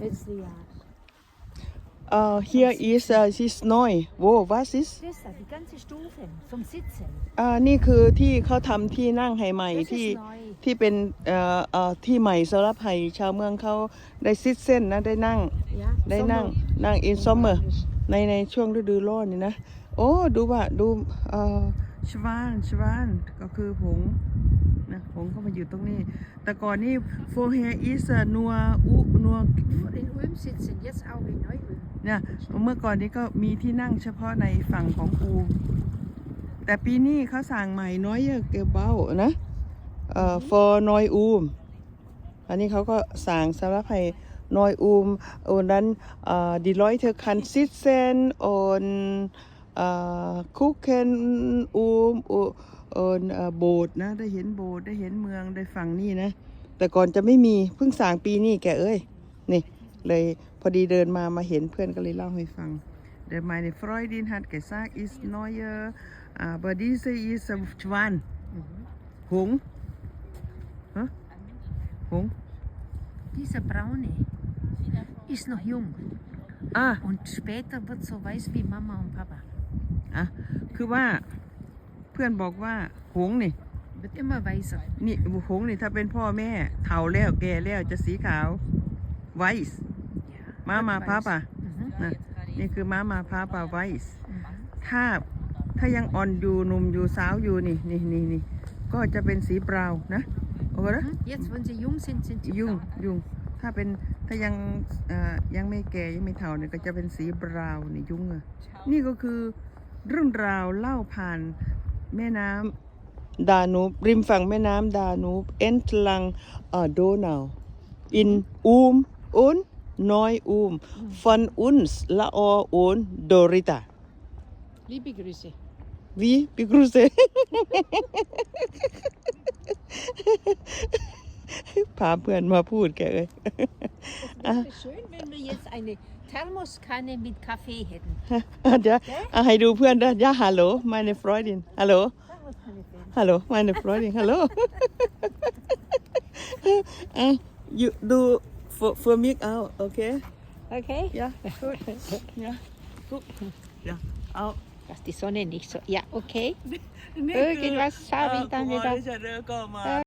Letztes Jahr. Uh, here is uh, this noise. Whoa, what is? Das da, die ganze Stufe vom Sitzen. อ่านี่คือที่เขาทำที่นั่งให้ใหม่ Das ที่ ist neu. ที่เป็นเอ่อเอ่อที่ใหม่สำหรับให้ชาวเมืองเขาได้ซิดเส้นนะได้นั่ง Ja, ได้นั่ง Sommer. นั่งอินซัมเมอร์ในในช่วงฤดูร้อนนี่นะ โอ้ ดูว่าดูเอ่อชวานชวานก็คือผง อยู่ตรงนี้ แต่ก่อนนี่ for here is นัวอุนัว In Ulm sitzen, jetzt auch in Neu-Ulm. เนี่ยเมื่อก่อนนี้ก็มีที่นั่งเฉพาะในฝั่งของอูแต่ปีนี้เขาสั่งใหม่น้อยเยอะเกเบานะเอ่อ for น้อยอูมอันนี้เขาก็สั่งสำหรับให้น้อยอูม und dann äh, die Leute kann sitzen und äh, gucken um und äh, โบสถ์นะ ได้เห็นโบสถ์ได้เห็นเมืองได้ฝั่งนี่นะ แต่ก่อนจะไม่มีเพิ่งสั่งปีนี้แกเอ้ย นี่ เลยพอดีเดินมามาเห็นเพื่อนก็เลยเล่าให้ฟัง Der meine Freundin hat gesagt ist neuer aber diese ist Schwan Mhm. หงส์ฮะหงส์ Dieser Braune ist noch jung อะ und später wird so weiß wie Mama und Papa. อะคือว่าเพื่อนบอกว่าหงส์นี่ Wird immer weißer. นี่หงส์นี่ถ้าเป็นพ่อแม่เฒ่าแล้วแก่แล้วจะสีขาวไวส์ Ja, ม้า wird มาพา weiß. ป่ะ Mhm. นะนี่คือม้ามาพาป่าไวส์ Mhm. ถ้าถ้ายังอ่อนอยู่หนุ่มอยู่สาวอยู่นี่นี่นี่นี่ก็จะเป็นสีบราวน์นะโอ้โหนะ Mhm. Jetzt, wenn sie jung sind, sind sie ยุ่ง braun. ยุ่งถ้าเป็นถ้ายังเอ่อยังไม่แก่ยังไม่เฒ่าเนี่ยก็จะเป็นสีบราวน์นี่ยุ่งอะนี่ก็คือ เรื่องราวเล่าผ่านแม่น้ำดานูบริมฝั่งแม่น้ำดานูบเอ็นทลังเอ่อโดนาวอินอูมอุนน้อยอูมฟันอุนส์ละอออุนโดริตา Liebe Grüße. Wie? Begrüße. พาเพื่อนมาพูดแกเลย Wäre schön, wenn wir jetzt eine Thermoskanne mit Kaffee hätten. เดี๋ยวอะให้ดูเพื่อนด้วยย่าฮัลโหล meine Freundin ฮัลโหล Thermoskanne fehlen. ฮัลโหล meine Freundin ฮัลโหลอะ you do for for me out okay Okay? ja gut ja gut ja out Dass die Sonne nicht so. Ja, okay. นี่คือ Irgendwas habe ich dann เอ่อ wieder.